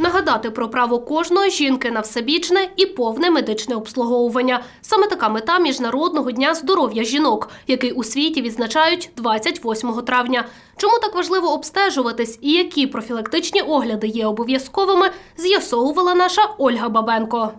нагадати про право кожної жінки на всебічне і повне медичне обслуговування. Саме така мета Міжнародного дня здоров'я жінок, який у світі відзначають 28 травня. Чому так важливо обстежуватись і які профілактичні огляди є обов'язковими, з'ясовувала наша Ольга Бабенко.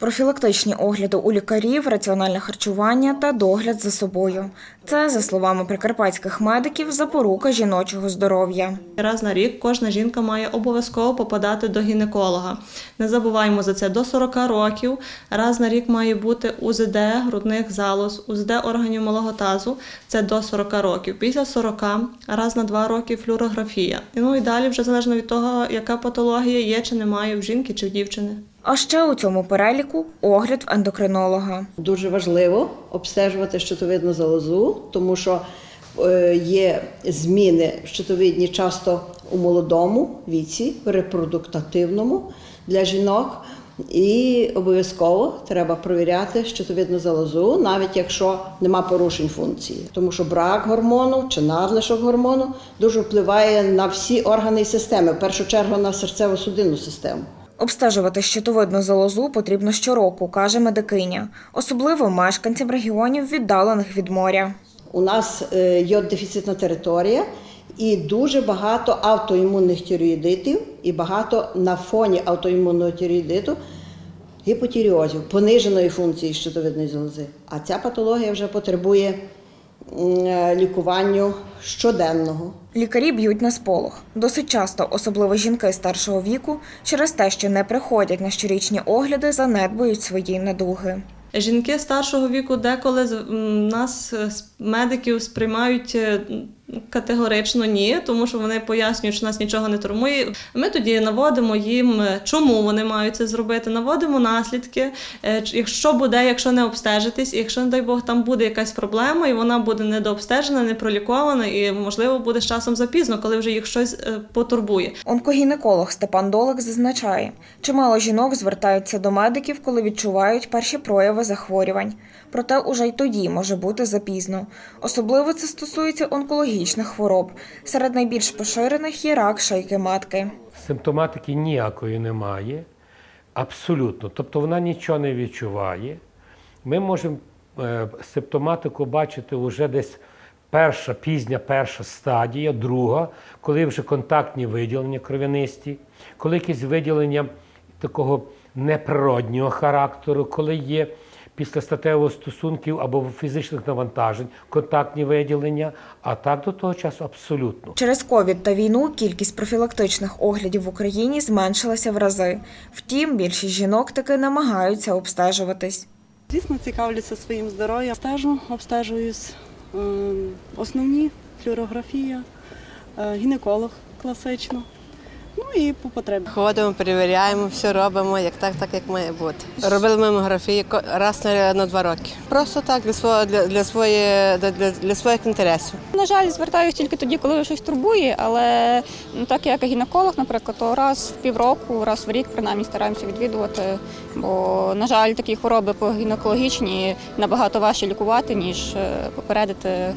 Профілактичні огляди у лікарів, раціональне харчування та догляд за собою. Це, за словами прикарпатських медиків, запорука жіночого здоров'я. Раз на рік кожна жінка має обов'язково попадати до гінеколога. Не забуваємо за це до 40 років. Раз на рік має бути УЗД грудних залоз, УЗД органів малого тазу. Це до 40 років. Після 40 раз на 2 роки флюорографія. Ну і далі вже залежно від того, яка патологія є чи немає в жінки чи в дівчини. А ще у цьому переліку огляд в ендокринолога. Дуже важливо обстежувати щитовидну залозу, тому що е, є зміни щитовидні часто у молодому віці, репродуктивному для жінок. І обов'язково треба провіряти щитовидну залозу, навіть якщо нема порушень функції, тому що брак гормону чи надлишок гормону дуже впливає на всі органи і системи, в першу чергу на серцево-судинну систему. Обстежувати щитовидну залозу потрібно щороку, каже медикиня, особливо мешканцям регіонів, віддалених від моря. У нас е, йод-дефіцитна територія і дуже багато автоімунних тіроїдитів, і багато на фоні автоімунного тіроїдиту гіпотіріозів, пониженої функції щитовидної залози. А ця патологія вже потребує е, лікуванню щоденного. Лікарі б'ють на сполох. Досить часто, особливо жінки старшого віку, через те, що не приходять на щорічні огляди, занедбують свої недуги. Жінки старшого віку деколи з- нас, е, медиків, сприймають е, категорично ні, тому що вони пояснюють, що нас нічого не турмує. Ми тоді наводимо їм, е, чому вони мають це зробити, наводимо наслідки. Е, Якщо буде, якщо не обстежитись, якщо, не дай Бог, там буде якась проблема, і вона буде недообстежена, не пролікована, і можливо буде з часом запізно, коли вже їх щось е, потурбує. Онкогінеколог Степан Долик зазначає, чимало жінок звертаються до медиків, коли відчувають перші прояви захворювань. Проте уже й тоді може бути запізно. Особливо це стосується онкологічних хвороб. Серед найбільш поширених є рак шийки матки. Симптоматики ніякої немає, абсолютно. Тобто вона нічого не відчуває. Ми можемо е, симптоматику бачити вже десь перша, пізня перша стадія, друга, коли вже контактні виділення кров'янисті, коли якісь виділення такого неприроднього характеру, коли є після статевих стосунків або фізичних навантажень, контактні виділення, а так до того часу абсолютно. Через ковід та війну кількість профілактичних оглядів в Україні зменшилася в рази. Втім, більшість жінок таки намагаються обстежуватись. Звісно, цікавлюся своїм здоров'ям. Стежу, обстежуюсь. Ем, Основні флюорографія, е, гінеколог класично. Ну і по потребі. Ходимо, перевіряємо, все робимо, як так, так як має бути. Робили мамографію ко- раз на, на два роки. Просто так для свого для, для, своє, для, для, для своїх інтересів. На жаль, звертаюся тільки тоді, коли щось турбує, але ну, так як гінеколог, наприклад, то раз в півроку, раз в рік принаймні стараємося відвідувати. Бо, на жаль, такі хвороби по гінекологічні набагато важче лікувати, ніж е, попередити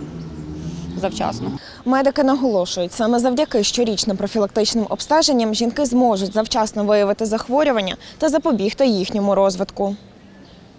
завчасно. Медики наголошують, саме завдяки щорічним профілактичним обстеженням жінки зможуть завчасно виявити захворювання та запобігти їхньому розвитку.